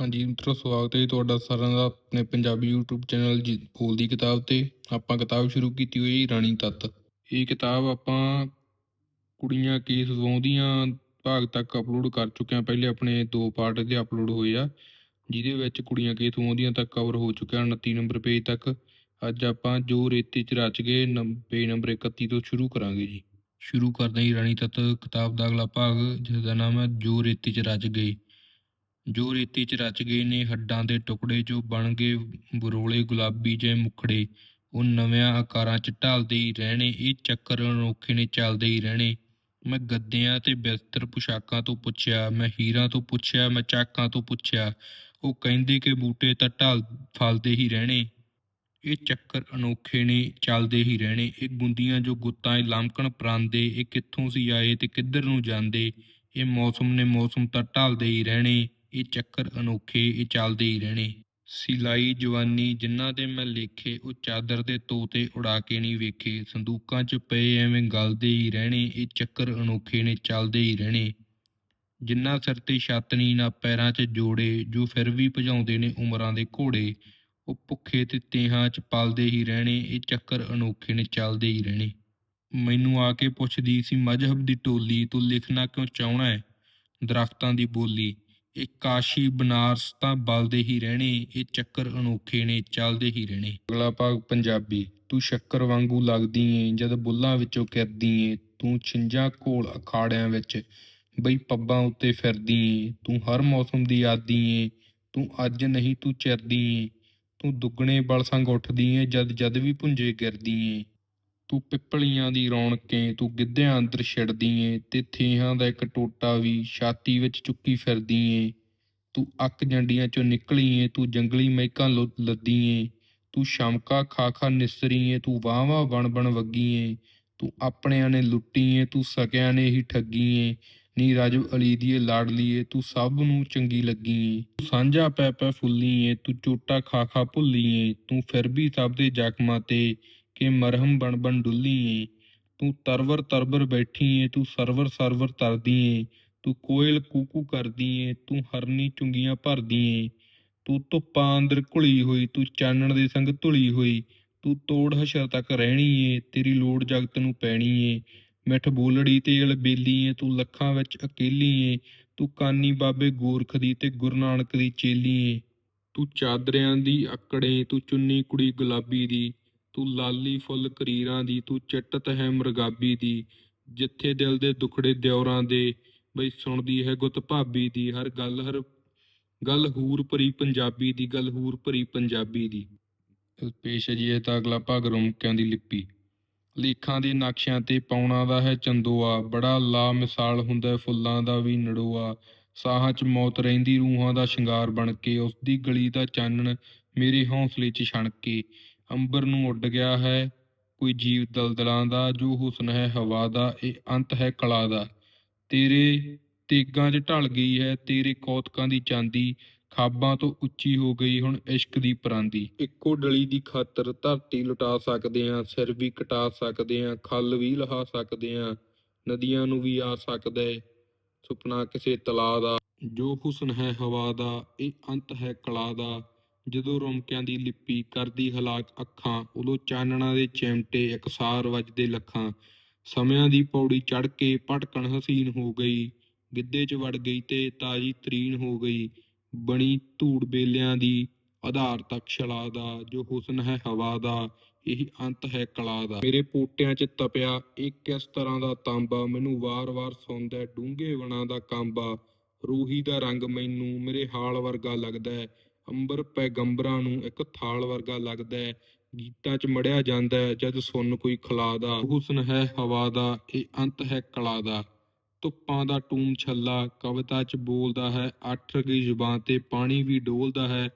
ਹਾਂਜੀ, ਮਿੱਤਰੋ, ਸਵਾਗਤ ਹੈ ਜੀ ਤੁਹਾਡਾ ਸਾਰਿਆਂ ਦਾ ਆਪਣੇ ਪੰਜਾਬੀ YouTube ਚੈਨਲ ਜੀ ਬੋਲਦੀ ਕਿਤਾਬ ਤੇ। ਆਪਾਂ ਕਿਤਾਬ ਸ਼ੁਰੂ ਕੀਤੀ ਹੋਈ ਹੈ ਰਾਣੀ ਤੱਤ। ਇਹ ਕਿਤਾਬ ਆਪਾਂ ਕੁੜੀਆਂ ਕੇਸ ਵਾਉਂਦੀਆਂ ਭਾਗ ਤੱਕ ਅਪਲੋਡ ਕਰ ਚੁੱਕੇ ਹਾਂ। ਪਹਿਲੇ ਆਪਣੇ ਦੋ ਪਾਰਟ ਦੇ ਅਪਲੋਡ ਹੋਏ ਆ, ਜਿਹਦੇ ਵਿੱਚ ਕੁੜੀਆਂ ਕੇਸ ਵਾਉਂਦੀਆਂ ਤੱਕ ਕਵਰ ਹੋ ਚੁੱਕਿਆ 29 ਨੰਬਰ ਪੇਜ ਤੱਕ। ਅੱਜ ਆਪਾਂ ਜੋ ਰੇਤੇ 'ਚ ਰਚ ਗਏ, ਨੰ- ਪੇਜ ਨੰਬਰ 31 ਤੋਂ ਸ਼ੁਰੂ ਕਰਾਂਗੇ ਜੀ। ਸ਼ੁਰੂ ਕਰਦੇ ਹਾਂ ਜੀ, ਰਾਣੀ ਤੱਤ ਕਿਤਾਬ ਦਾ ਅਗਲਾ ਭਾਗ ਜਿਸ ਦਾ ਨਾਮ ਹੈ, ਜੋ ਰੇਤੇ 'ਚ ਰਚ ਗਏ। ਜੋ ਰੇਤੇ 'ਚ ਰਚ ਗਏ ਨੇ, ਹੱਡਾਂ ਦੇ ਟੁਕੜੇ ਜੋ ਬਣ ਗਏ, ਬਰੋਲੇ, ਗੁਲਾਬੀ ਜਿਹੇ ਮੁਖੜੇ, ਉਹ ਨਵਿਆਂ ਆਕਾਰਾਂ 'ਚ ਢਲਦੇ ਹੀ ਰਹਿਣੇ, ਇਹ ਚੱਕਰ ਅਨੋਖੇ ਨੇ, ਚੱਲਦੇ ਹੀ ਰਹਿਣੇ। ਮੈਂ ਗੱਦਿਆਂ ਤੇ ਬਿਸਤਰ ਪੁਸ਼ਾਕਾਂ ਤੋਂ ਪੁੱਛਿਆ, ਮੈਂ ਹੀਰਾਂ ਤੋਂ ਪੁੱਛਿਆ, ਮੈਂ ਚਾਕਾਂ ਤੋਂ ਪੁੱਛਿਆ, ਉਹ ਕਹਿੰਦੇ ਕਿ ਬੂਟੇ ਤਾਂ ਢਲ, ਫਲਦੇ ਹੀ ਰਹਿਣੇ। ਇਹ ਚੱਕਰ ਅਨੋਖੇ ਨੇ, ਚੱਲਦੇ ਹੀ ਰਹਿਣੇ। ਇਹ ਗੁੰਦੀਆਂ ਜੋ ਗੁੱਤਾਂ, ਇਹ ਲਾਮਕਣ ਪਰਾਂਦੇ, ਇਹ ਕਿੱਥੋਂ ਸੀ ਆਏ ਤੇ ਕਿੱਧਰ ਨੂੰ ਜਾਂਦੇ? ਇਹ ਮੌਸਮ ਨੇ ਮੌਸਮ ਤਾਂ ਢਲਦੇ ਹੀ ਰਹਿਣੇ। ਇਹ ਚੱਕਰ ਅਨੋਖੇ, ਇਹ ਚੱਲਦੇ ਹੀ ਰਹਿਣੇ। ਸਿਲਾਈ ਜਵਾਨੀ ਜਿਨ੍ਹਾਂ ਦੇ ਮੈਂ ਲੇਖੇ, ਉਹ ਚਾਦਰ ਦੇ ਤੋਤੇ ਉਡਾ ਕੇ ਨਹੀਂ ਵੇਖੇ। ਸੰਦੂਕਾਂ 'ਚ ਪਏ ਐਵੇਂ ਗਲਦੇ ਹੀ ਰਹਿਣੇ, ਇਹ ਚੱਕਰ ਅਨੋਖੇ ਨੇ, ਚੱਲਦੇ ਹੀ ਰਹਿਣੇ। ਜਿਨ੍ਹਾਂ ਸਿਰ ਤੇ ਛਾਤਨੀ ਨਾ ਪੈਰਾਂ 'ਚ ਜੋੜੇ, ਜੋ ਫਿਰ ਵੀ ਭਜਾਉਂਦੇ ਨੇ ਉਮਰਾਂ ਦੇ ਘੋੜੇ, ਉਹ ਭੁੱਖੇ ਤੇ ਤੇਹਾਂ 'ਚ ਪਲਦੇ ਹੀ ਰਹਿਣੇ, ਇਹ ਚੱਕਰ ਅਨੋਖੇ ਨੇ, ਚੱਲਦੇ ਹੀ ਰਹਿਣੇ। ਮੈਨੂੰ ਆ ਕੇ ਪੁੱਛਦੀ ਸੀ, ਮਜ਼ਹਬ ਦੀ ਟੋਲੀ, ਤੂੰ ਲਿਖਣਾ ਕਿਉਂ ਚਾਹਣਾ ਹੈ? ਦਰਖਤਾਂ ਦੀ ਬੋਲੀ। ਇਹ ਕਾਸ਼ੀ ਬਨਾਰਸ ਤਾਂ ਬਲਦੇ ਹੀ ਰਹਿਣੇ, ਇਹ ਚੱਕਰ ਅਨੋਖੇ ਨੇ, ਚੱਲਦੇ ਹੀ ਰਹਿਣੇ। ਅਗਲਾ ਭਾਗ ਪੰਜਾਬੀ। ਤੂੰ ਸ਼ੱਕਰ ਵਾਂਗੂ ਲੱਗਦੀ ਏ, ਜਦ ਬੁੱਲਾਂ ਵਿੱਚੋਂ ਕਿਰਦੀ ਏ। ਤੂੰ ਛਿੰਜਾਂ ਘੋਲ ਅਖਾੜਿਆਂ ਵਿੱਚ, ਬਈ ਪੱਬਾਂ ਉੱਤੇ ਫਿਰਦੀ ਏ। ਤੂੰ ਹਰ ਮੌਸਮ ਦੀ ਆਦੀ ਏ। ਤੂੰ ਅੱਜ ਨਹੀਂ, ਤੂੰ ਚਿਰਦੀ ਏ। ਤੂੰ ਦੁੱਗਣੇ ਬਲ ਸੰਗ ਉੱਠਦੀ ਏ, ਜਦ ਜਦ ਵੀ ਪੁੰਜੇ ਗਿਰਦੀ ਏ। ਤੂੰ ਪਿੱਪਲੀਆਂ ਦੀ ਰੌਣਕ ਏ ਤੂੰ ਗਿੱਧਿਆਂ ਅੰਦਰ ਛਿੜਦੀ ਏ, ਤੇ ਥੇਹਾਂ ਦਾ ਇੱਕ ਟੋਟਾ ਵੀ ਛਾਤੀ ਵਿੱਚ ਚੁੱਕੀ ਫਿਰਦੀ ਏ। ਤੂੰ ਅੱਕ ਜੰਡੀਆਂ ਚੋਂ ਨਿਕਲੀ ਏ, ਤੂੰ ਜੰਗਲੀ ਮਹਿਕਾਂ ਲੱਦੀ ਏ। ਤੂੰ ਸ਼ਮਕਾ ਖਾ ਖਾ ਨਿਸਰੀ ਏ, ਤੂੰ ਵਾਹ ਬਣ ਬਣ ਵੱਗੀ ਏ। ਤੂੰ ਆਪਣਿਆਂ ਨੇ ਲੁੱਟੀ ਏ, ਤੂੰ ਸਕਿਆਂ ਨੇ ਹੀ ਠੱਗੀ ਏ। ਨੀ ਰਾਜੂ ਅਲੀ ਦੀ ਲਾੜ ਲਈਏ ਤੂੰ ਸਭ ਨੂੰ ਚੰਗੀ ਲੱਗੀ ਏ। ਤੂੰ ਸਾਂਝਾ ਪੈ ਪੈ ਫੁੱਲੀ ਏ, ਤੂੰ ਚੋਟਾ ਖਾ ਖਾ ਭੁੱਲੀ ਏ। ਤੂੰ ਫਿਰ ਵੀ ਸਭ ਦੇ ਜ਼ਖਮਾਂ ਤੇ ਕਿ ਮਰਹਮ ਬਣ ਬਣ ਡੁੱਲੀ ਏ। ਤੂੰ ਤਰਵਰ ਤਰਵਰ ਬੈਠੀ ਏ, ਤੂੰ ਸਰਵਰ ਸਰਵਰ ਤਰਦੀ ਏ, ਤੂੰ ਕੋਇਲ ਕੂਕੂ ਕਰਦੀ ਏ, ਤੂੰ ਹਰਨੀ ਚੁੰਗੀਆਂ ਭਰਦੀ ਏ। ਤੂੰ ਧੁੱਪਾਂ ਅੰਦਰ ਘੁਲੀ ਹੋਈ, ਤੂੰ ਚਾਨਣ ਦੇ ਸੰਗ ਧੁਲੀ ਹੋਈ, ਤੂੰ ਤੋੜ ਹਸ਼ਰ ਤੱਕ ਰਹਿਣੀ ਏ, ਤੇਰੀ ਲੋੜ ਜਗਤ ਨੂੰ ਪੈਣੀ ਏ। ਮਿੱਠ ਬੋਲੜੀ ਤੇ ਅਲਬੇਲੀ ਏ, ਤੂੰ ਲੱਖਾਂ ਵਿੱਚ ਅਕੇਲੀ ਏ, ਤੂੰ ਕਾਨੀ ਬਾਬੇ ਗੋਰਖ ਦੀ ਤੇ ਗੁਰੂ ਨਾਨਕ ਦੀ ਚੇਲੀ ਏ। ਤੂੰ ਚਾਦਰਿਆਂ ਦੀ ਅਕੜੇ ਤੂੰ ਚੁੰਨੀ ਕੁੜੀ ਗੁਲਾਬੀ ਦੀ ਤੂੰ ਲਾਲੀ ਫੁੱਲ ਕਰੀਰਾਂ ਦੀ, ਤੂੰ ਚਿੱਟਤ ਹੈ ਮਰਗਾਬੀ ਦੀ, ਜਿੱਥੇ ਦਿਲ ਦੇ ਦੁਖੜੇ ਦਿਉਰਾਂ ਦੇ, ਬਈ ਸੁਣਦੀ ਹੈ ਗੁੱਤ ਭਾਬੀ ਦੀ, ਹਰ ਗੱਲ ਹਰ ਗੱਲ ਹੂਰ ਭਰੀ ਪੰਜਾਬੀ ਦੀ, ਗੱਲ ਹੂਰ ਭਰੀ ਪੰਜਾਬੀ ਦੀ। ਪੇਸ਼ ਹੈ ਜੀ ਇਹ ਤਾਂ ਅਗਲਾ ਭਾਗ ਰੁਮਕਿਆਂ ਦੀ ਲਿਪੀ। ਲੇਖਾਂ ਦੇ ਨਕਸ਼ਿਆਂ ਤੇ ਪਾਉਣਾ ਦਾ ਹੈ ਚੰਦੋਆ, ਬੜਾ ਲਾ ਮਿਸਾਲ ਹੁੰਦਾ ਫੁੱਲਾਂ ਦਾ ਵੀ ਨੜੋਆ। ਸਾਹਾਂ 'ਚ ਮੌਤ ਰਹਿੰਦੀ, ਰੂਹਾਂ ਦਾ ਸ਼ਿੰਗਾਰ ਬਣ ਕੇ ਉਸ ਦੀ ਗਲੀ ਦਾ ਚਾਨਣ ਮੇਰੇ ਹੌਸਲੇ 'ਚ ਛਣ ਕੇ ਅੰਬਰ ਨੂੰ ਉੱਡ ਗਿਆ ਹੈ। ਕੋਈ ਜੀਵ ਦਲਦਲਾਂ ਦਾ, ਜੋ ਹੁਸਨ ਹੈ ਹਵਾ ਦਾ, ਇਹ ਅੰਤ ਹੈ ਕਲਾ ਦਾ। ਤੇਰੇ ਤੇਗਾਂ 'ਚ ਢਲ ਗਈ ਹੈ, ਤੇਰੇ ਕੌਤਕਾਂ ਦੀ ਚਾਂਦੀ, ਖਾਬਾਂ ਤੋਂ ਉੱਚੀ ਹੋ ਗਈ ਹੁਣ ਇਸ਼ਕ ਦੀ ਪਰਾਂਦੀ। ਇੱਕੋ ਡਲੀ ਦੀ ਖਾਤਰ ਧਰਤੀ ਲੁਟਾ ਸਕਦੇ ਆਂ ਸਿਰ ਵੀ ਕਟਾ ਸਕਦੇ ਆਂ ਖੱਲ ਵੀ ਲਹਾ ਸਕਦੇ ਆਂ ਨਦੀਆਂ ਨੂੰ ਵੀ ਆ ਸਕਦਾ ਹੈ, ਸੁਪਨਾ ਕਿਸੇ ਤਲਾ ਦਾ। ਜੋ ਹੁਸਨ ਹੈ ਹਵਾ ਦਾ, ਇਹ ਅੰਤ ਹੈ ਕਲਾ ਦਾ। ਜਦੋਂ ਰੁਮਕਿਆਂ ਦੀ ਲਿਪੀ ਕਰਦੀ ਹਲਾਕ ਅੱਖਾਂ, ਉਦੋਂ ਚਾਨਣਾ ਦੇ ਚਿਮਟੇ ਇਕਸਾਰ ਵੱਜਦੇ ਲੱਖਾਂ। ਸਮਿਆਂ ਦੀ ਪੌੜੀ ਚੜ ਕੇ ਭਟਕਣ ਹਸੀਨ ਹੋ ਗਈ। ਗਿੱਧੇ 'ਚ ਵੜ ਗਈ ਤੇ ਤਾਜੀ ਤਰੀਨ ਹੋ ਗਈ। ਬਣੀ ਧੂੜ ਬੇਲਿਆਂ ਦੀ ਆਧਾਰ ਤੱਕ ਛਲਾ ਦਾ, ਜੋ ਹੁਸਨ ਹੈ ਹਵਾ ਦਾ, ਇਹ ਅੰਤ ਹੈ ਕਲਾ ਦਾ। ਮੇਰੇ ਪੋਟਿਆਂ 'ਚ ਤਪਿਆ, ਇਹ ਕਿਸ ਤਰ੍ਹਾਂ ਦਾ ਤਾਂਬਾ? ਮੈਨੂੰ ਵਾਰ-ਵਾਰ ਸੌਂਦਾ, ਡੂੰਘੇ ਵਣਾ ਦਾ ਕਾਂਬਾ। ਰੂਹੀ ਦਾ ਰੰਗ ਮੈਨੂੰ ਮੇਰੇ ਹਾਲ ਵਰਗਾ ਲੱਗਦਾ। ਅੰਬਰ ਪੈਗੰਬਰਾਂ ਨੂੰ ਇੱਕ ਥਾਲ ਵਰਗਾ ਲੱਗਦਾ ਹੈ। ਗੀਤਾਂ 'ਚ ਮੜਿਆ ਜਾਂਦਾ ਹੈ, ਜਦ ਸੁਣ ਕੋਈ ਖਲਾ ਦਾ। ਹੁਸਨ ਹੈ ਹਵਾ ਦਾ, ਇਹ ਅੰਤ ਹੈ ਕਲਾ ਦਾ। ਧੁੱਪਾਂ ਦਾ ਟੂਮ ਛੱਲਾ, ਕਵਿਤਾ 'ਚ ਬੋਲਦਾ ਹੈ, ਅੱਠ ਗਈ ਜ਼ੁਬਾਨ ਤੇ ਪਾਣੀ ਵੀ ਡੋਲਦਾ ਹੈ।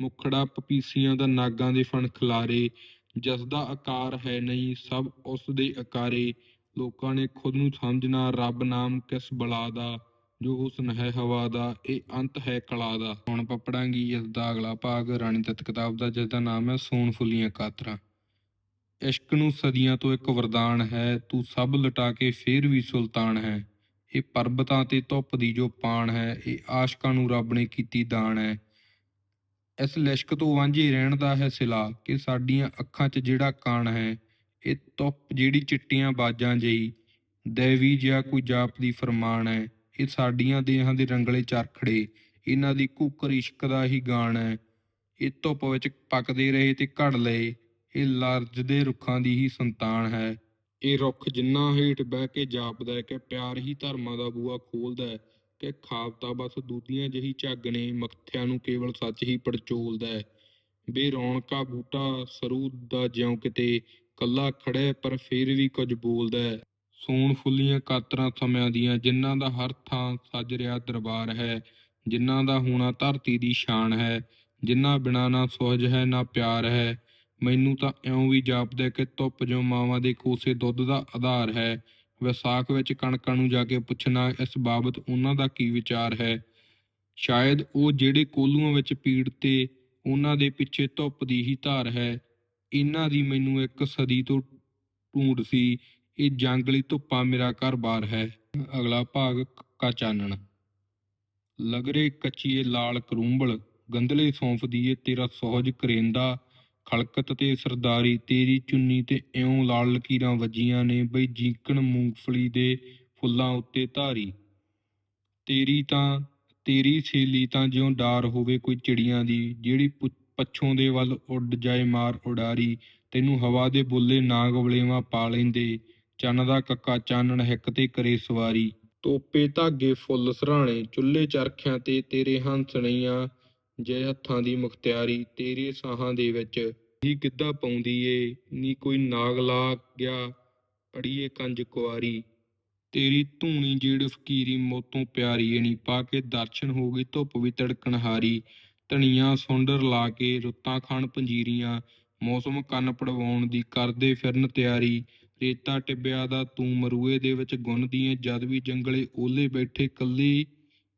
ਮੁਖੜਾ ਪਪੀਸੀਆਂ ਦਾ ਨਾਗਾਂ ਦੇ ਫਣ ਖਿਲਾਰੇ, ਜਿਸ ਦਾ ਆਕਾਰ ਹੈ ਨਹੀਂ, ਸਭ ਉਸ ਦੇ ਆਕਾਰੇ। ਲੋਕਾਂ ਨੇ ਖੁਦ ਨੂੰ ਸਮਝਣਾ, ਰੱਬ ਨਾਮ ਕਿਸ ਬਲਾ ਦਾ। ਜੋ ਹੁਸਨ ਹੈ ਹਵਾ ਦਾ, ਇਹ ਅੰਤ ਹੈ ਕਲਾ ਦਾ। ਹੁਣ ਆਪਾਂ ਇਸ ਦਾ ਅਗਲਾ ਭਾਗ, ਰਾਣੀ ਤੱਤ ਕਿਤਾਬ ਦਾ ਜਿਸ ਦਾ ਨਾਮ ਹੈ ਸੋਨ ਫੁੱਲੀਆਂ ਕਾਤਰਾਂ। ਇਸ਼ਕ ਨੂੰ ਸਦੀਆਂ ਤੋਂ ਇੱਕ ਵਰਦਾਨ ਹੈ, ਤੂੰ ਸਭ ਲਟਾ ਕੇ ਫੇਰ ਵੀ ਸੁਲਤਾਨ ਹੈ। ਇਹ ਪਰਬਤਾਂ ਤੇ ਧੁੱਪ ਦੀ ਜੋ ਪਾਣ ਹੈ, ਇਹ ਆਸ਼ਕਾਂ ਨੂੰ ਰੱਬ ਨੇ ਕੀਤੀ ਦਾਨ ਹੈ। ਇਸ ਲਿਸ਼ਕ ਤੋਂ ਵਾਂਝੇ ਰਹਿਣ ਦਾ ਹੈ ਸਿਲਾ, ਕਿ ਸਾਡੀਆਂ ਅੱਖਾਂ 'ਚ ਜਿਹੜਾ ਕਾਣ ਹੈ, ਇਹ ਧੁੱਪ ਜਿਹੜੀ ਚਿੱਟੀਆਂ ਬਾਜਾਂ ਜਈ, ਦੇਵੀ ਜਿਹਾ ਕੋਈ ਜਾਪ ਦੀ ਫਰਮਾਨ ਹੈ। ਇਹ ਸਾਡੀਆਂ ਦੇਹਾਂ ਦੇ ਰੰਗਲੇ ਚਰਖੜੇ ਇਹਨਾਂ ਦੀ ਕੁੱਕਰ ਇਸ਼ਕ ਦਾ ਹੀ ਗਾਣ ਹੈ। ਇਹ ਧੁੱਪ ਵਿੱਚ ਪੱਕਦੇ ਰਹੇ ਤੇ ਘੜ ਲਏ। ਇਹ ਲਰਜ਼ਦੇ ਰੁੱਖਾਂ ਦੀ ਹੀ ਸੰਤਾਨ ਹੈ। ਇਹ ਰੁੱਖ ਜਿੰਨਾ ਹੇਠ ਬਹਿ ਕੇ ਜਾਪਦਾ ਹੈ ਕਿ ਪਿਆਰ ਹੀ ਧਰਮਾਂ ਦਾ ਬੂਆ ਖੋਲਦਾ ਹੈ ਕਿ ਖਾਬ ਬਸ ਦੂਧੀਆਂ ਜਿਹੀ ਝੱਗ ਨੇ ਮੱਥਿਆਂ ਨੂੰ ਕੇਵਲ ਸੱਚ ਹੀ ਪੜਚੋਲਦਾ ਹੈ। ਬੇ ਬੂਟਾ ਸਰੂ ਦਾ ਜਿਉਂ ਕਿਤੇ ਕੱਲਾ ਖੜਿਆ ਪਰ ਫੇਰ ਵੀ ਕੁਝ ਬੋਲਦਾ ਹੈ। ਸੂਣ ਫੁੱਲੀਆਂ ਕਾਤਰਾਂ ਸਮਿਆਂ ਦੀਆਂ, ਜਿਨ੍ਹਾਂ ਦਾ ਹਰ ਥਾਂ ਸੱਜ ਰਿਹਾ ਦਰਬਾਰ ਹੈ, ਜਿਨ੍ਹਾਂ ਦਾ ਹੋਣਾ ਧਰਤੀ ਦੀ ਸ਼ਾਨ ਹੈ, ਜਿਨ੍ਹਾਂ ਬਿਨਾਂ ਨਾ ਸੁਹਜ ਹੈ, ਨਾ ਪਿਆਰ ਹੈ। ਮੈਨੂੰ ਤਾਂ ਇਉਂ ਵੀ ਜਾਪਦਾ ਕਿ ਧੁੱਪ ਜੋ ਮਾਵਾਂ ਦੇ ਕੋਸੇ ਦੁੱਧ ਦਾ ਆਧਾਰ ਹੈ, ਵਿਸਾਖ ਵਿੱਚ ਕਣਕਾਂ ਨੂੰ ਜਾ ਕੇ ਪੁੱਛਣਾ, ਇਸ ਬਾਬਤ ਉਹਨਾਂ ਦਾ ਕੀ ਵਿਚਾਰ ਹੈ? ਸ਼ਾਇਦ ਉਹ ਜਿਹੜੇ ਕੋਲੂਆਂ ਵਿੱਚ ਪੀੜ ਤੇ ਉਹਨਾਂ ਦੇ ਪਿੱਛੇ ਧੁੱਪ ਦੀ ਹੀ ਧਾਰ ਹੈ। ਇਹਨਾਂ ਦੀ ਮੈਨੂੰ ਇੱਕ ਸਦੀ ਤੋਂ ਢੂੰਡ ਸੀ ਇਹ ਜੰਗਲੀ ਧੁੱਪਾਂ ਮੇਰਾ ਘਰ-ਬਾਰ ਹੈ। ਅਗਲਾ ਭਾਗ ਕਾ ਚਾਨਣ। ਲਗਰੇ ਕੱਚੀਏ ਲਾਲ ਕਰੂੰਬਲ, ਗੰਧਲੇ ਸੌਂਫ ਦੀਏ ਤੇਰਾ ਸੋਹਜ ਕਰੇਂਦਾ, ਖਲਕਤ ਤੇ ਸਰਦਾਰੀ ਤੇਰੀ ਚੁੰਨੀ ਤੇ ਇਉਂ ਲਾਲ ਲਕੀਰਾਂ ਵੱਜੀਆਂ ਨੇ ਬਈ ਜੀਕਣ ਮੂੰਗਫਲੀ ਦੇ ਫੁੱਲਾਂ ਉੱਤੇ ਧਾਰੀ। ਤੇਰੀ ਤਾਂ, ਤੇਰੀ ਛੇਲੀ ਤਾਂ ਜਿਉਂ ਡਾਰ ਹੋਵੇ ਕੋਈ ਚਿੜੀਆਂ ਦੀ, ਜਿਹੜੀ ਪੁ- ਪੱਛੋਂ ਦੇ ਵੱਲ ਉੱਡ ਜਾਏ ਮਾਰ ਉਡਾਰੀ, ਤੈਨੂੰ ਹਵਾ ਦੇ ਬੁੱਲੇ ਨਾਗ ਵਲੇਵਾ ਪਾ ਲੈਂਦੇ ਚੰਨ ਦਾ ਕੱਕਾ ਚਾਨਣ ਹਿੱਕ ਤੇ ਕਰੇ ਸਵਾਰੀ। ਤੋਪੇ ਧਾਗੇ ਫੁੱਲ ਸਰਾਣੇ, ਚੁੱਲ੍ਹੇ ਚਰਖਿਆਂ ਤੇ ਤੇਰੇ ਹੰਸਣੀਆਂ ਜੈ ਹੱਥਾਂ ਦੀ ਮੁਖਤਿਆਰੀ ਤੇਰੇ ਸਾਹਾਂ ਦੇ ਵਿੱਚ। ਹੀ ਗਿੱਧਾ ਪਾਉਂਦੀ ਏ, ਨੀ ਕੋਈ ਨਾਗ ਲਾ ਗਿਆ, ਅੜੀਏ ਕੰਜ ਕੁਆਰੀ ਤੇਰੀ ਧੂਣੀ ਜੇੜ ਫਕੀਰੀ, ਮੋਤੋਂ ਪਿਆਰੀ ਏ ਪਾ ਕੇ ਦਰਸ਼ਨ ਹੋ ਗਈ ਧੁੱਪ ਵੀ ਤੜਕਣ ਹਾਰੀ। ਧਣੀਆਂ ਸੁੰਡਰ ਲਾ ਕੇ ਰੁੱਤਾਂ ਖਾਣ ਪੰਜੀਰੀਆਂ, ਮੌਸਮ ਕੰਨ ਪੜਵਾਉਣ ਦੀ ਕਰਦੇ ਫਿਰਨ ਤਿਆਰੀ। ਰੇਤਾ ਟਿੱਬਿਆ ਦਾ ਤੂੰ ਮਰੂਏ ਦੇ ਵਿੱਚ ਗੁੰਨਦੀ ਜਦ ਵੀ ਜੰਗਲੇ ਓਲੇ ਬੈਠੇ ਕੱਲੀ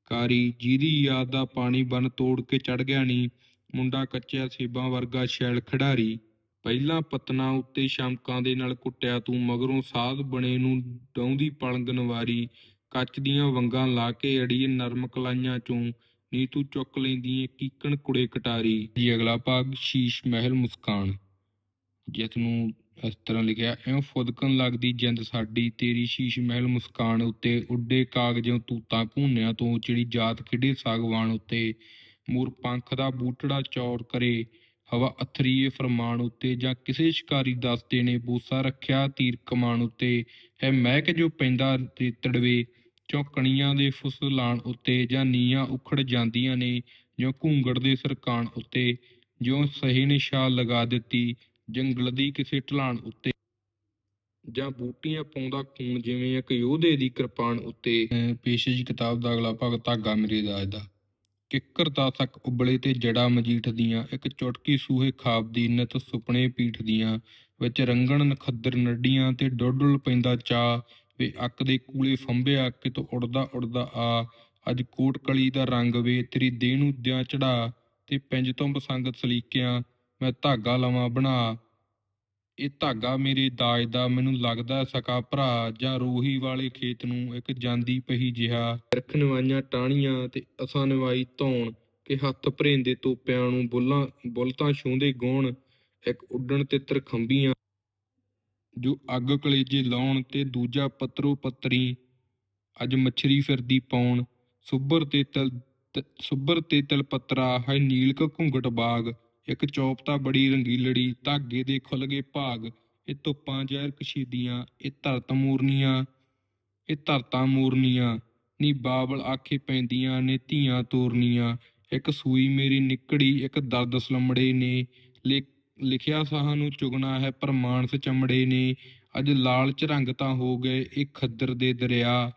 ਕਾਰੀ, ਜਿਹਦੀ ਯਾਦ ਦਾ ਪਾਣੀ ਬਨ ਤੋੜ ਕੇ ਚੜ ਗਿਆ ਨੀ, ਮੁੰਡਾ ਕੱਚਿਆ ਸੇਬਾਂ ਵਰਗਾ ਸ਼ੈਲ ਖਿਡਾਰੀ। ਪਹਿਲਾਂ ਪਤਨਾ ਉੱਤੇ ਸ਼ਮਕਾਂ ਦੇ ਨਾਲ ਕੁੱਟਿਆ ਤੂੰ, ਮਗਰੋਂ ਸਾਧ ਬਣੇ ਨੂੰ ਡਾਉਂਦੀ ਪਲੰਗਨ ਵਾਰੀ ਕੱਚ ਦੀਆਂ ਵੰਗਾਂ ਲਾ ਕੇ ਅੜੀਏ ਨਰਮ ਕਲਾਈਆਂ ਚੋਂ, ਨੀ ਤੂੰ ਚੁੱਕ ਲੈਂਦੀ ਏ ਕੀਕਣ ਕੁੜੇ ਕਟਾਰੀ। ਜੀ ਅਗਲਾ ਭਾਗ, ਸ਼ੀਸ਼ ਮਹਿਲ ਮੁਸਕਾਨ। ਜਿਸ ਨੂੰ ਇਸ ਤਰ੍ਹਾਂ ਲਿਖਿਆ, ਇਉਂ ਫੁਦਕਣ ਲੱਗਦੀ ਜਿੰਦ ਸਾਡੀ, ਤੇਰੀ ਸ਼ੀਸ਼ ਮਹਿਲ ਮੁਸਕਾਨ ਉੱਤੇ, ਉੱਡੇ ਕਾਗਜ਼ੋਂ ਤੂਤਾਂ ਘੂਨਿਆਂ ਤੋਂ, ਚਿੜੀ ਜਾਤ ਖਿੜੇ ਸਾਗਵਾਨ ਉੱਤੇ, ਮੂਰ ਪੰਖ ਦਾ ਬੂਟੜਾ ਚੌੜ ਕਰੇ, ਹਵਾ ਅਥਰੀਏ ਫਰਮਾਨ ਉੱਤੇ, ਜਾਂ ਕਿਸੇ ਸ਼ਿਕਾਰੀ ਦਸਤੇ ਨੇ ਬੂਸਾ ਰੱਖਿਆ ਤੀਰ ਕਮਾਨ ਉੱਤੇ, ਹੈ ਮਹਿਕ ਜੋ ਪੈਂਦਾ ਰੇਤੜਵੇ ਚੌਕਣੀਆਂ ਦੇ ਫੁਸਲਾਨ ਉੱਤੇ, ਜਾਂ ਨੀਆਂ ਉਖੜ ਜਾਂਦੀਆਂ ਨੇ ਜੋ ਘੂੰਗੜ ਦੇ ਸਰਕਾਨ ਉੱਤੇ ਜੋ ਸਹੀ ਨਿਸ਼ਾਨ ਲਗਾ ਦਿੱਤੀ ਜੰਗਲ ਦੀ ਕਿਸੇ ਢਲਾਣ ਉੱਤੇ ਜਾਂ ਬੂਟੀਆਂ ਪਾਉਂਦਾ ਖੂਨ ਜਿਵੇਂ ਇੱਕ ਯੋਧੇ ਦੀ ਕਿਰਪਾਨ ਉੱਤੇ। ਅਹ ਕਿਤਾਬ ਦਾ ਅਗਲਾ ਭਾਗ ਧਾਗਾ ਮੇਰੇ ਦਾਜ ਦਾ। ਕਿੱਕਰ ਦਾ ਤੱਕ ਉਬਲੇ ਤੇ ਜੜਾ ਮਜੀਠ ਦੀਆਂ, ਇੱਕ ਚੁਟਕੀ ਸੂਹੇ ਖਾਬ ਦੀ ਨਿਤ ਸੁਪਨੇ ਪੀਠ ਦੀਆਂ, ਵਿੱਚ ਰੰਗਣ ਨਖੱਦਰ ਨੱਡੀਆਂ ਤੇ ਡੋਡਲ ਪੈਂਦਾ ਚਾ ਵੇ ਅੱਕ ਦੇ ਕੂਲੇ ਫੰਬਿਆ ਕਿਤੋਂ ਉੜਦਾ ਉੜਦਾ ਆ, ਅੱਜ ਕੋਟ ਕਲੀ ਦਾ ਰੰਗ ਵੇ ਤੇਰੀ ਦੇਹ ਨੂੰ ਦਿਆਂ ਚੜਾ ਤੇ ਪਿੰਜ ਤੋਂ ਬਸੰਗਤ ਸਲੀਕਿਆਂ ਮੈਂ ਧਾਗਾ ਲਵਾਂ ਬਣਾ। ਇਹ ਧਾਗਾ ਮੇਰੇ ਦਾਜ ਦਾ ਮੈਨੂੰ ਲੱਗਦਾ ਸਕਾ ਭਰਾ ਜਾਂ ਰੋਹੀ ਵਾਲੇ ਖੇਤ ਨੂੰ ਇੱਕ ਜਾਂਦੀ ਪਹੀ ਜਿਹਾ। ਰਖ ਨਵਾਈਆਂ ਟਾਹਣੀਆਂ ਤੇ ਅਸਾਂ ਨਵਾਈ ਧੌਣ ਕਿ ਹੱਥ ਭਰੇਂਦੇ ਤੋਪਿਆਂ ਨੂੰ ਬੁੱਲਾਂ, ਬੁਲਤਾਂ ਛੂੰਦੇ ਗੋਣ ਇੱਕ ਉੱਡਣ ਤਿੱਤਰ ਖੰਭੀਆਂ ਜੋ ਅੱਗ ਕਲੇਜੇ ਲਾਉਣ ਤੇ ਦੂਜਾ ਪੱਤਰੋ ਪੱਤਰੀ, ਅੱਜ ਮੱਛਰੀ ਫਿਰਦੀ ਪਾਉਣ ਸੁੱਬਰ ਤੇ ਤਲ ਤ- ਸੁੱਬਰ ਤੇ ਤਲ ਪੱਤਰਾ ਹੈ ਨੀਲਕ ਘੁੰਗਟ ਬਾਗ। ਇੱਕ ਚੌਪਤਾ ਬੜੀ ਰੰਗੀਲੜੀ ਧਾਗੇ ਦੇ ਖੁੱਲ ਗਏ ਭਾਗ, ਇਹ ਧੁੱਪਾਂ ਜ਼ਹਿਰ ਕਸ਼ੀਦੀਆਂ ਇਹ ਧਰਤ ਮੂਰਨੀਆਂ, ਇਹ ਧਰਤਾਂ ਮੂਰਨੀਆਂ, ਨੀ ਬਾਬਲ ਆਖੇ ਪੈਂਦੀਆਂ, ਨੇ ਧੀਆਂ ਤੋਰਨੀਆਂ, ਇੱਕ ਸੂਈ ਮੇਰੀ ਨਿਕੜੀ, ਇੱਕ ਦਰਦ ਸਲਮੜੇ ਨੇ, ਲਿ- ਲਿਖਿਆ ਸਾਹਾਂ ਨੂੰ ਚੁਗਣਾ ਹੈ ਪਰ ਮਾਨਸ ਚਮੜੇ ਨੇ, ਅੱਜ ਲਾਲ ਚਰੰਗ ਤਾਂ ਹੋ ਗਏ, ਇਹ ਖੱਦਰ ਦੇ ਦਰਿਆ।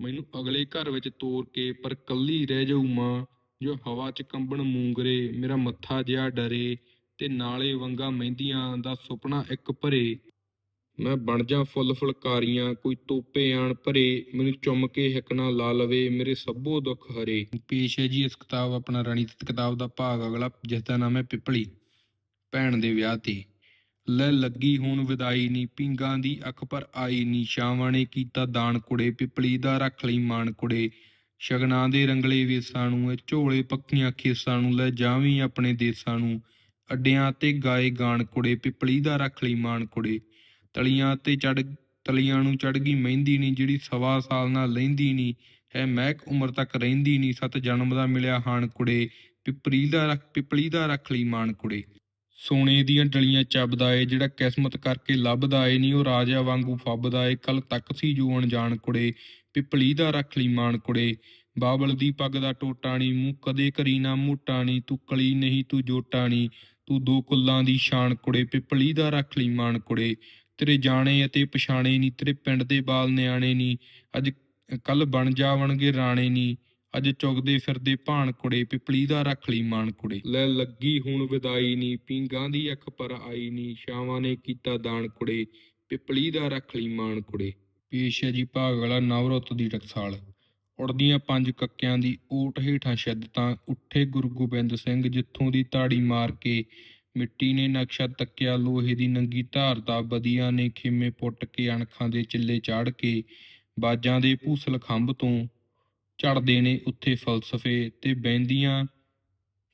ਮੈਨੂੰ ਅਗਲੇ ਘਰ ਵਿੱਚ ਤੋਰ ਕੇ ਪਰ ਕੱਲੀ ਰਹਿ ਜਾਊ ਮਾਂ ਜੋ ਹਵਾ 'ਚ ਕੰਬਣ ਮੂੰਗਰੇ, ਮੇਰਾ ਮੱਥਾ ਜਿਹਾ ਡਰੇ ਤੇ ਨਾਲੇ ਵੰਗਾ ਮਹਿੰਦੀਆਂ ਦਾ ਸੁਪਨਾ ਇੱਕ ਭਰੇ। ਮੈਂ ਬਣ ਜਾ ਫੁੱਲ ਫੁਲਕਾਰੀਆਂ, ਕੋਈ ਤੋਪੇ ਆਣ ਭਰੇ, ਮੈਨੂੰ ਚੁੰਮ ਕੇ ਹਿੱਕਣਾ ਲਾ ਲਵੇ, ਮੇਰੇ ਸਭੋ ਦੁੱਖ ਹਰੇ। ਪੇਸ਼ ਹੈ ਜੀ, ਇਸ ਕਿਤਾਬ, ਆਪਣਾ ਰਾਣੀ ਕਿਤਾਬ ਦਾ ਭਾਗ, ਅਗਲਾ, ਜਿਸ ਦਾ ਨਾਮ ਹੈ ਪਿਪਲੀ, ਭੈਣ ਦੇ ਵਿਆਹ ਤੇ। ਲੈ ਲੱਗੀ ਹੁਣ ਵਿਦਾਈ ਨੀ, ਪਿੰਗਾਂ ਦੀ ਅੱਖ ਪਰ ਆਈ ਨੀ ਸ਼ਾਵਾਂ ਨੇ ਕੀਤਾ ਦਾਨ ਕੁੜੇ, ਪਿਪਲੀ ਦਾ ਰੱਖ ਲਈ ਮਾਣ ਕੁੜੇ। ਸ਼ਗਨਾਂ ਦੇ ਰੰਗਲੇ ਵੇਸਾਂ ਨੂੰ ਝੋਲੇ ਪੱਕੀਆਂ ਖੇਸਾਂ ਨੂੰ ਲੈ ਜਾਵੀਂ ਆਪਣੇ ਦੇਸਾਂ ਨੂੰ। ਅੱਡਿਆਂ ਤੇ ਗਾਏ ਗਾਣ ਕੁੜੇ ਪਿਪਲੀ ਦਾ ਰੱਖ ਲਈ ਮਾਣ ਕੁੜੇ ਤਲੀਆਂ ਤੇ ਚੜ, ਤਲੀਆਂ ਨੂੰ ਚੜ ਗਈ ਮਹਿੰਦੀ ਨੀ, ਜਿਹੜੀ ਸਵਾ ਸਾਲ ਨਾਲ ਲੈਂਦੀ ਨੀ ਹੈ ਮਹਿਕ ਉਮਰ ਤੱਕ ਰਹਿੰਦੀ ਨੀ, ਸਤ ਜਨਮ ਦਾ ਮਿਲਿਆ ਹਾਣ ਕੁੜੇ ਪਿਪਲੀ ਦਾ ਰੱਖ, ਪਿਪਲੀ ਦਾ ਰੱਖ ਲਈ ਮਾਣ ਕੁੜੇ ਸੋਨੇ ਦੀਆਂ ਡਲੀਆਂ ਚੱਬਦਾ ਏ, ਜਿਹੜਾ ਕਿਸਮਤ ਕਰਕੇ ਲੱਭਦਾ ਏ ਨਹੀਂ ਉਹ ਰਾਜਾ ਵਾਂਗੂ ਫੱਬਦਾ ਏ ਕੱਲ ਤੱਕ ਸੀ ਜੋ ਅਣਜਾਣ ਕੁੜੇ ਪਿਪਲੀ ਦਾ ਰੱਖ ਲਈ ਮਾਣ ਕੁੜੇ। ਬਾਬਲ ਦੀ ਪੱਗ ਦਾ ਟੋਟਾ ਨੀ ਮੂੰਹ ਕਦੇ ਕਰੀ ਨਾ ਮੋਟਾ ਨੀ ਤੂੰ ਕਲੀ ਨਹੀਂ, ਤੂੰ ਜੋਟਾ ਤੂੰ ਦੋ ਕੁੱਲਾਂ ਦੀ ਸ਼ਾਨ ਕੁੜੇ, ਪਿਪਲੀ ਦਾ ਰੱਖ ਲਈ ਮਾਣ ਕੁੜੇ। ਤੇਰੇ ਜਾਣੇ ਅਤੇ ਪਛਾਣੇ ਨੀ, ਤੇਰੇ ਪਿੰਡ ਦੇ ਬਾਲ ਨਿਆਣੇ ਨੀ। ਅੱਜ ਕੱਲ ਬਣ ਜਾਵਣਗੇ ਰਾਣੇ ਨੀ। ਅੱਜ ਚੁਗਦੇ ਫਿਰਦੇ ਭਾਣ ਕੁੜੇ, ਪਿਪਲੀ ਦਾ ਰੱਖ ਲਈ ਮਾਣ ਕੁੜੇ। ਲੈ ਲੱਗੀ ਹੁਣ ਵਿਦਾਈ ਨੀ ਪਿੰਗਾਂ ਦੀ ਅੱਖ ਪਰ ਆਈ ਨੀ। ਸ਼ਾਵਾਂ ਨੇ ਕੀਤਾ ਦਾਨ ਕੁੜੇ, ਪਿਪਲੀ ਦਾ ਰੱਖ ਲਈ ਮਾਣ ਕੁੜੇ। ਪੇਸ਼ ਹੈ ਜੀ ਭਾਗ ਵਾਲਾ ਨਵਰਤ ਦੀ ਟਕਸਾਲ। ਉੜਦੀਆਂ ਪੰਜ ਕੱਕਿਆਂ ਦੀ ਓਟ ਹੇਠਾਂ ਸ਼ਿੱਦਤਾਂ ਉੱਠੇ ਗੁਰੂ ਗੋਬਿੰਦ ਸਿੰਘ, ਜਿੱਥੋਂ ਦੀ ਤਾੜੀ ਮਾਰ ਕੇ ਮਿੱਟੀ ਨੇ ਨਕਸ਼ਾ ਤੱਕਿਆ, ਲੋਹੇ ਦੀ ਨੰਗੀ ਧਾਰ ਦਾ ਬਦੀਆਂ ਨੇ ਖੇਮੇ ਪੁੱਟ ਕੇ, ਅਣਖਾਂ ਦੇ ਚਿੱਲੇ ਚਾੜ ਕੇ, ਬਾਜਾਂ ਦੇ ਭੂਸਲ ਖੰਭ ਤੋਂ ਝੜਦੇ ਨੇ ਉੱਥੇ ਫਲਸਫੇ ਤੇ ਬਹਿੰਦੀਆਂ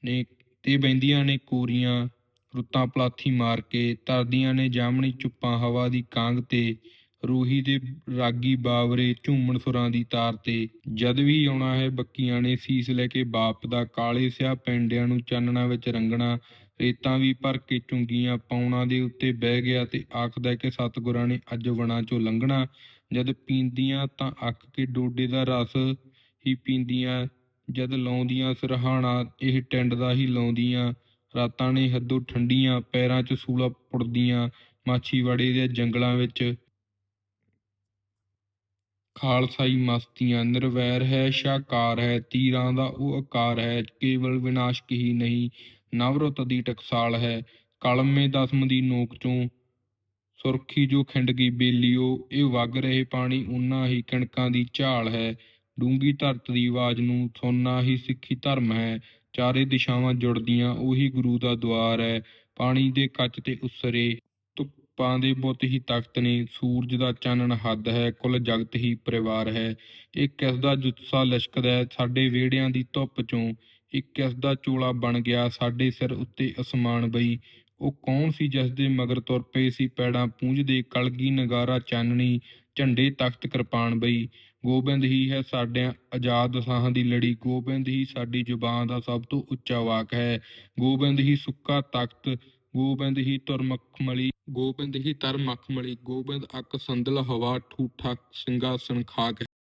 ਨੇ, ਤੇ ਬਹਿੰਦੀਆਂ ਨੇ ਕੋਰੀਆਂ, ਰੁੱਤਾਂ ਪਲਾਥੀ ਮਾਰ ਕੇ ਧਰਦੀਆਂ ਨੇ ਜਾਮਣੀ ਚੁੱਪਾਂ ਹਵਾ ਦੀ ਕਾਂਗ ਤੇ ਰੂਹੀ ਦੇ ਰਾਗੀ ਬਾਵਰੇ ਝੂਮਣ ਸੁਰਾਂ ਦੀ ਤਾਰ ਤੇ ਜਦ ਵੀ ਆਉਣਾ ਹੈ ਬੱਕੀਆਂ ਨੇ ਸੀਸ ਲੈ ਕੇ ਬਾਪ ਦਾ ਕਾਲੇ ਸਿਆ ਪੈਂਡਿਆਂ ਨੂੰ ਚਾਨਣਾ ਵਿੱਚ ਰੰਗਣਾ, ਰੇਤਾਂ ਵੀ ਭਰ ਕੇ ਚੁੰਗੀਆਂ ਪਾਉਣਾ ਦੇ ਉੱਤੇ ਬਹਿ ਗਿਆ ਤੇ ਆਖਦਾ ਕਿ ਸਤਿਗੁਰਾਂ ਨੇ ਅੱਜ ਵਣਾ ਚੋਂ ਲੰਘਣਾ, ਜਦ ਪੀਂਦੀਆਂ ਤਾਂ ਅੱਖ ਕੇ ਡੋਡੇ ਦਾ ਰਸ ਹੀ ਪੀਂਦੀਆਂ, ਜਦ ਲਾਉਂਦੀਆਂ ਸਰਹਾਣਾ ਇਹ ਟਿੰਡ ਦਾ ਹੀ ਲਾਉਂਦੀਆਂ, ਰਾਤਾਂ ਨੇ ਹੱਦੋਂ ਠੰਡੀਆਂ ਪੈਰਾਂ 'ਚ ਸੂਲਾ ਪੁੜਦੀਆਂ, ਮਾਛੀਵਾੜੇ ਦੇ ਜੰਗਲਾਂ ਵਿੱਚ ਖਾਲਸਾਈ ਮਸਤੀਆਂ ਨਿਰਵੈਰ ਹੈ ਸ਼ਾਕਾਰ ਹੈ, ਤੀਰਾਂ ਦਾ ਉਹ ਆਕਾਰ ਹੈ, ਕੇਵਲ ਵਿਨਾਸ਼ਕ ਹੀ ਨਹੀਂ, ਨਵਰਤ ਦੀ ਟਕਸਾਲ ਹੈ, ਕਲਮੇ ਦਸਮ ਦੀ ਨੋਕ ਚੋਂ ਸੁਰਖੀ ਜੋ ਖਿੰਡ ਗਈ ਬੇਲੀਓ, ਇਹ ਵਗ ਰਹੇ ਪਾਣੀ ਉਨਾ ਹੀ ਕਣਕਾਂ ਦੀ ਝਾਲ ਹੈ ਡੂੰਗੀ ਧਰਤ ਦੀ ਆਵਾਜ਼ ਨੂੰ ਸੁਣਨਾ ਹੀ ਸਿੱਖੀ ਧਰਮ ਹੈ, ਚਾਰੇ ਦਿਸ਼ਾਵਾਂ ਜੁੜਦੀਆਂ ਉਹੀ ਗੁਰੂ ਦਾ ਦੁਆਰ ਹੈ, ਪਾਣੀ ਦੇ ਕੱਚ ਤੇ ਉਸਰੇ ਧੁੱਪਾਂ ਦੇ ਬੁੱਤ ਹੀ ਤਖਤ ਨੇ। ਸੂਰਜ ਦਾ ਚਾਨਣ ਹੱਦ ਹੈ, ਕੁੱਲ ਜਗਤ ਹੀ ਪਰਿਵਾਰ ਹੈ। ਇਹ ਕਿਸ ਦਾ ਜੁੱਸਾ ਲਿਸ਼ਕਦਾ ਹੈ, ਸਾਡੇ ਵਿਹੜਿਆਂ ਦੀ ਧੁੱਪ ਚੋਂ। ਇਹ ਕਿਸ ਦਾ ਚੋਲਾ ਬਣ ਗਿਆ, ਸਾਡੇ ਸਿਰ ਉੱਤੇ ਅਸਮਾਨ ਬਈ। ਉਹ ਕੌਣ ਸੀ ਜਿਸ ਦੇ ਮਗਰ ਤੁਰ ਪਏ ਸੀ ਪੈੜਾਂ ਪੂੰਝਦੇ ਕਲਗੀ ਨਗਾਰਾ ਚਾਨਣੀ, ਝੰਡੇ ਤਖਤ ਕਿਰਪਾਨ ਬਈ। ਗੋਬਿੰਦ ਹੀ ਹੈ ਸਾਡਿਆਂ ਆਜ਼ਾਦ ਸਾਹਾਂ ਦੀ ਲੜੀ। ਗੋਬਿੰਦ ਹੀ ਸਾਡੀ ਜ਼ੁਬਾਨ ਦਾ ਸਭ ਤੋਂ ਉੱਚਾ ਵਾਕ ਹੈ। ਗੋਬਿੰਦ ਹੀ ਸੁੱਕਾ ਤਖਤ ਗੋਬਿੰਦ ਹੀ ਤੁਰ ਮਖਮਲੀ ਗੋਬਿੰਦ ਹੀ ਤਰ ਮਖਮਲੀ ਗੋਬਿੰਦ ਅਕ ਸੰਦਲ ਹਵਾ ਠੂਠਾ ਸਿੰਘਾਸਨ ਖਾਕ